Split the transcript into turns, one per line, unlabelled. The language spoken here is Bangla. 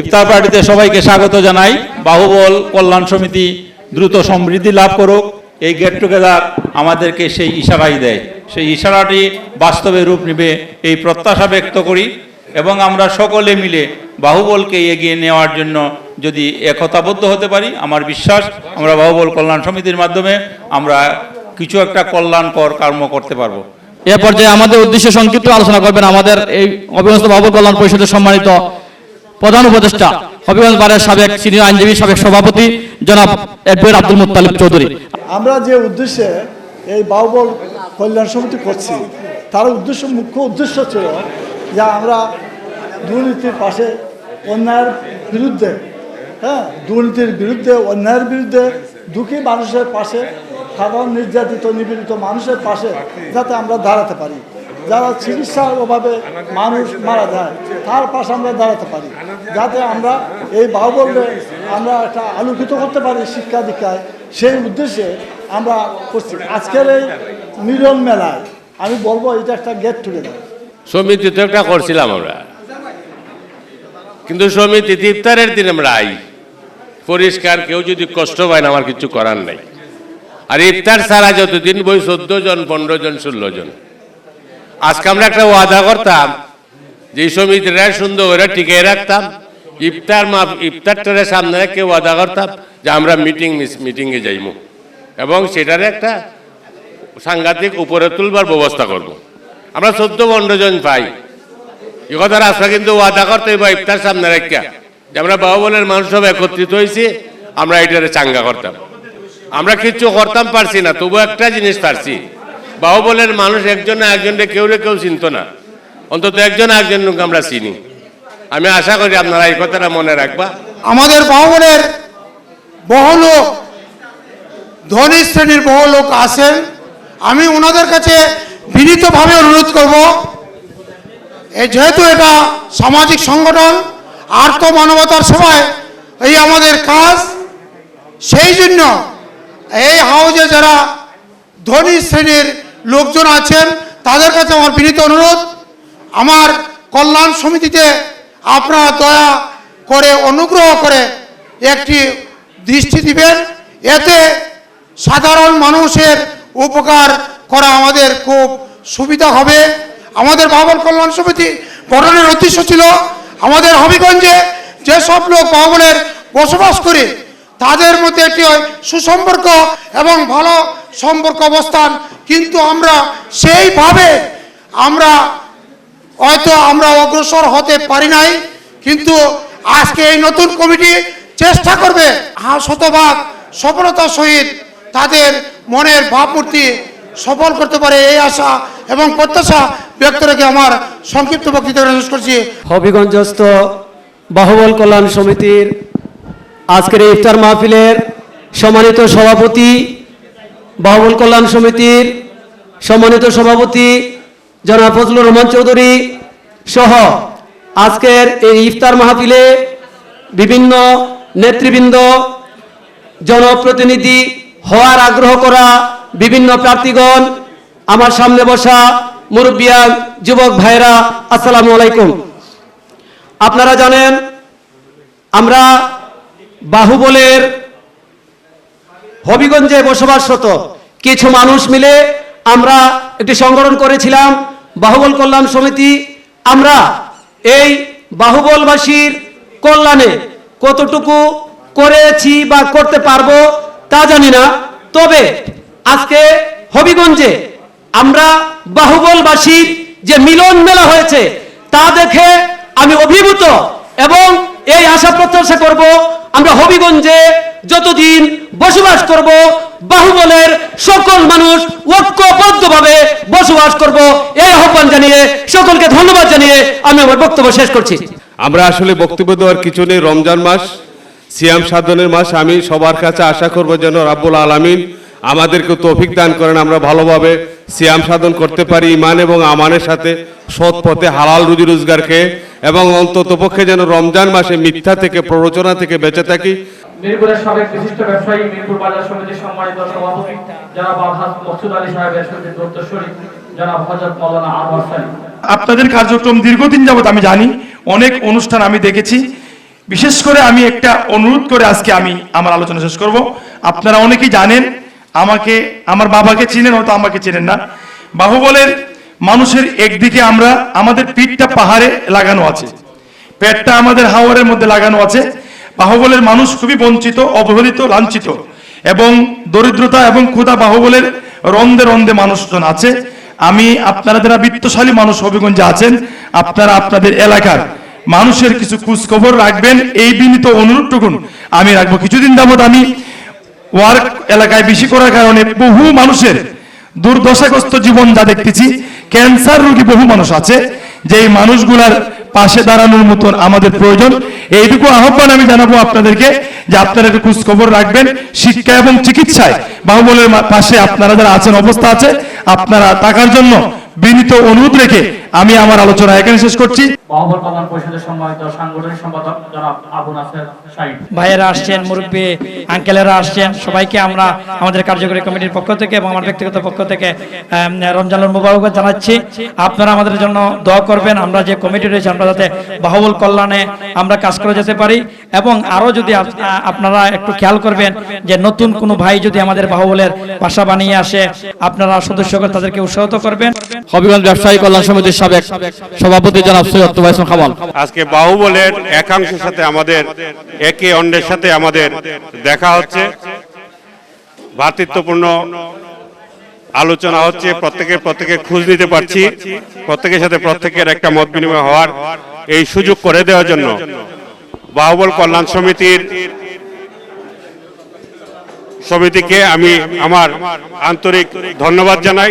ইফতার পার্টিতে সবাইকে স্বাগত জানাই। বাহুবল কল্যাণ সমিতি দ্রুত সমৃদ্ধি লাভ করুক। এই গেট টুগেদার আমাদেরকে সেই ইশারাই দেয়। সেই ইশারাটি বাস্তবে রূপ নেবে এই প্রত্যাশা ব্যক্ত করি এবং আমরা সকলে মিলে বাহুবলকে এগিয়ে নেওয়ার জন্য যদি একতাবদ্ধ হতে পারি, আমার বিশ্বাস আমরা বাহুবল কল্যাণ সমিতির মাধ্যমে আমরা কিছু একটা কল্যাণকর কর্ম করতে পারব।
এ পর্যায়ে আমাদের উদ্দেশ্যে সংক্ষিপ্ত আলোচনা করবেন আমাদের এই হবিগঞ্জ বাবু কল্যাণ পরিষদের সম্মানিত প্রধান উপদেষ্টা, হবিগঞ্জ বারের সাবেক সিনিয়র আইনজীবী, সাবেক সভাপতি জনাব এডওয়ার্ড আব্দুল মুত্তালিব চৌধুরী।
আমরা যে উদ্দেশ্যে এই বাউবল কল্যাণ সমিতি করছি, তার উদ্দেশ্য, মুখ্য উদ্দেশ্য ছিল যে আমরা দুর্নীতির পাশে অন্যায়ের বিরুদ্ধে হ্যাঁ দুর্নীতির বিরুদ্ধে, অন্যায়ের বিরুদ্ধে দুঃখী মানুষের পাশে সাধারণ নির্যাতিত, নিপীড়িত মানুষের পাশে যাতে আমরা দাঁড়াতে পারি। যারা চিকিৎসার অভাবে মানুষ মারা যায়, তার পাশে আমরা দাঁড়াতে পারি। যাতে আমরা এই বাহুবলকে আমরা একটা আলোকিত করতে পারি শিক্ষা দীক্ষায়। সেই উদ্দেশ্যে আমরা করছি আজকের এই মিলন মেলায় আমি বলব, এটা একটা গেট টুগেদার
সমিতি তো একটা করছিলাম আমরা। কিন্তু সমিতিতে ইফতারের দিন আমরা আই। পরিষ্কার, কেউ যদি কষ্ট পায় না, আমার কিছু করার নাই। আর ইফতার ছাড়া যতদিন বই চোদ্দ জন পনেরো জন ষোলো জন আজকে আমরা একটা ওয়াদা করতাম যে সমিতিরা সুন্দর করে টিকে রাখতাম। ইফতার মা ইফতারটারে সামনে রেখে ওয়াদা করতাম যে আমরা মিটিং মিটিংয়ে যাইমু। এবং সেটার একটা সাংঘাতিক উপরে তুলবার ব্যবস্থা করব। আমরা চোদ্দ পনেরো জন পাই। এ কথা রাস্তা কিন্তু ওয়াদা করতে বা ইফতার সামনে রেখা। যে আমরা বাহুবলের মানুষ সব একত্রিত হয়েছি আমরা এটারে চাঙ্গা করতাম। আমরা কিচ্ছু করতাম পারছি না, তবু একটা জিনিস পারছি। বাহুবলের মানুষ একজন না একজনকে কেউ রে কেউ চিনত না। অন্তত একজন একজনকে আমরা চিনি। আমি আশা করি আপনারা এই কথাটা মনে রাখবা।
আমাদের বাহুবলের বহু লোক, ধনী শ্রেণির বহু লোক আছেন। আমি ওনাদের কাছে বিনীতভাবে অনুরোধ করব এই যেহেতু এটা সামাজিক সংগঠন, আর্থ মানবতার সময় এই আমাদের কাজ, সেই জন্য এই হাউজে যারা ধনী শ্রেণির লোকজন আছেন, তাদের কাছে আমার বিনীত অনুরোধ, আমার কল্যাণ সমিতিতে আপনারা দয়া করে, অনুগ্রহ করে একটি দৃষ্টি দিবেন। এতে সাধারণ মানুষের উপকার করা আমাদের খুব সুবিধা হবে। আমাদের বাবর কল্যাণ সমিতি গঠনের উদ্দেশ্য ছিল, আমাদের হবিগঞ্জে যেসব লোক বাবনের বসবাস করে তাদের মধ্যে একটি সুসম্পর্ক এবং ভালো সম্পর্ক অবস্থান। কিন্তু আমরা সেইভাবে আমরা হয়তো আমরা অগ্রসর হতে পারি নাই। কিন্তু আজকে এই নতুন কমিটি চেষ্টা করবে শতভাগ সফলতার সহিত তাদের মনের ভাবমূর্তি সফল করতে পারে এই আশা এবং প্রত্যাশা ব্যক্ত রেখে আমার সংক্ষিপ্ত বক্তৃতা করছি।
হবিগঞ্জস্থ বাহুবল কল্যাণ সমিতির আজকের এই ইফতার মাহফিলের সম্মানিত সভাপতি বাহুবল কল্যাণ সমিতির সম্মানিত সভাপতি জনাব ফজলুর রহমান চৌধুরী সহ আজকের এই ইফতার মাহফিলে বিভিন্ন নেতৃবৃন্দ, জনপ্রতিনিধি হওয়ার আগ্রহ করা বিভিন্ন প্রার্থীগণ, আমার সামনে বসা মুরব্বিয়ান যুবক ভাইরা আসসালামু আলাইকুম। আপনারা জানেন, আমরা বাহুবলের হবিগঞ্জে বসবাসরত কিছু মানুষ মিলে আমরা একটি সংগঠন করেছিলাম, বাহুবল কল্যাণ সমিতি। আমরা এই বাহুবলবাসীর কল্যাণে কতটুকু করেছি বা করতে পারব তা জানি না। তবে আজকে হবিগঞ্জে আমরা বাহুবলবাসীর যে মিলন মেলা হয়েছে তা দেখে আমি অভিভূত এবং এই আশা প্রত্যাশা করব আমরা হবিগঞ্জে যতদিন বসবাস করব, বাহুবলের সকল মানুষ ঐক্যবদ্ধভাবে বসবাস করব, এই আহ্বান জানিয়ে সকলকে ধন্যবাদ জানিয়ে আমি আমার বক্তব্য শেষ করছি।
আমরা আসলে বক্তব্য দেওয়ার কিছু নেই, রমজান মাস, সিয়াম সাধনের মাস, আমি সবার কাছে আশা করব যেন রাব্বুল আলামিন আমাদেরকে তৌফিক দান করেন আমরা ভালোভাবে সিয়াম সাধন করতে পারি ইমান এবং আমানের সাথে সৎ পথে হালাল রুজি রোজগার খেয়ে এবং অন্তত পক্ষে যেন রমজান মাসে মিথ্যা থেকে প্ররোচনা থেকে বেঁচে থাকি।
মিরপুরের সাবেক বিশিষ্ট ব্যবসায়ী মিরপুর বাজার সমিতির সম্মানিত সভাপতি মকসুদ আলী সাহেবের শরীফ হজরত মৌলানা আনোয়ার
আপনাদের কার্যক্রম দীর্ঘদিন যাবত আমি জানি অনেক অনুষ্ঠান আমি দেখেছি। বিশেষ করে আমি একটা অনুরোধ করে আজকে আমি আমার আলোচনা শেষ করব। আপনারা অনেকেই জানেন আমাকে, আমার বাবাকে চিনেন, হয়তো আমাকে চেনেন না। বাহুবলের মানুষের একদিকে আমরা, আমাদের পিঠটা পাহাড়ে লাগানো আছে। পেটটা আমাদের হাওয়ারের মধ্যে লাগানো আছে। বাহুবলের মানুষ খুবই বঞ্চিত, অবহেলিত, লাঞ্ছিত এবং দরিদ্রতা এবং ক্ষুধা বাহুবলের রন্দে রন্দে মানুষজন আছে। আমি আপনারা যারা বিত্তশালী মানুষ, হবিগঞ্জে আছেন, আপনারা আপনাদের এলাকার মানুষের কিছু খোঁজ খবর রাখবেন। এই বিনীত অনুরোধটুকুন আমি রাখব। কিছুদিন যাবত আমি ওয়ার্ক এলাকায় বেশি করার কারণে বহু মানুষের দুর্দশাগ্রস্ত জীবন যা দেখতেছি, ক্যান্সার রোগী বহু মানুষ আছে যে মানুষগুলার পাশে দাঁড়ানোর মতন আমাদের প্রয়োজন। এইটুকু আহ্বান আমি জানাব আপনাদেরকে যে আপনারা একটু খোঁজ খবর রাখবেন, শিক্ষা এবং চিকিৎসায় বাহুবলের পাশে আপনারা যারা আছেন, অবস্থা আছে, আপনারা টাকার জন্য বিনীত অনুরোধ রেখে আমি আমার আলোচনা এখানে শেষ করছি।
বাহুবল কল্যাণ পরিষদের সম্মানিত সাংগঠনিক সম্পাদক জনাব আবু নাসের সাইদ
ভাইয়েরা আসছেন মুরব্বী আঙ্কেলেরা আসছেন সবাইকে আমরা আমাদের কার্যকরী কমিটির পক্ষ থেকে এবং আমার ব্যক্তিগত পক্ষ থেকে রমজানুল মুবারক জানাচ্ছি। আপনারা আমাদের জন্য দোয়া করবেন আমরা যে কমিটি রয়েছে আমরা যাতে বাহুবল কল্যাণে আমরা কাজ করে যেতে পারি। এবং আরও যদি আপনারা একটু খেয়াল করবেন যে নতুন কোনো ভাই যদি আমাদের বাহুবলের বাসা বানিয়ে আসে আপনারা সদস্যকে তাদেরকে উৎসাহিত করবেন।
হবিগঞ্জ ব্যবসায়ী কল্যাণ সমিতির সাবেক সভাপতি জনাব সৈয়দ তোবাইসুল কামাল
আজকে বাহুবলের একাংশের সাথে আমাদের, একে অন্যের সাথে আমাদের দেখা হচ্ছে। ভ্রাতৃত্বপূর্ণ আলোচনা হচ্ছে, প্রত্যেকের প্রত্যেকের খোঁজ নিতে পারছি। প্রত্যেকের সাথে প্রত্যেকের একটা মত বিনিময় হওয়ার এই সুযোগ করে দেওয়ার জন্য বাহুবল কল্যাণ সমিতির সমিতিকে আমি আমার আন্তরিক ধন্যবাদ জানাই।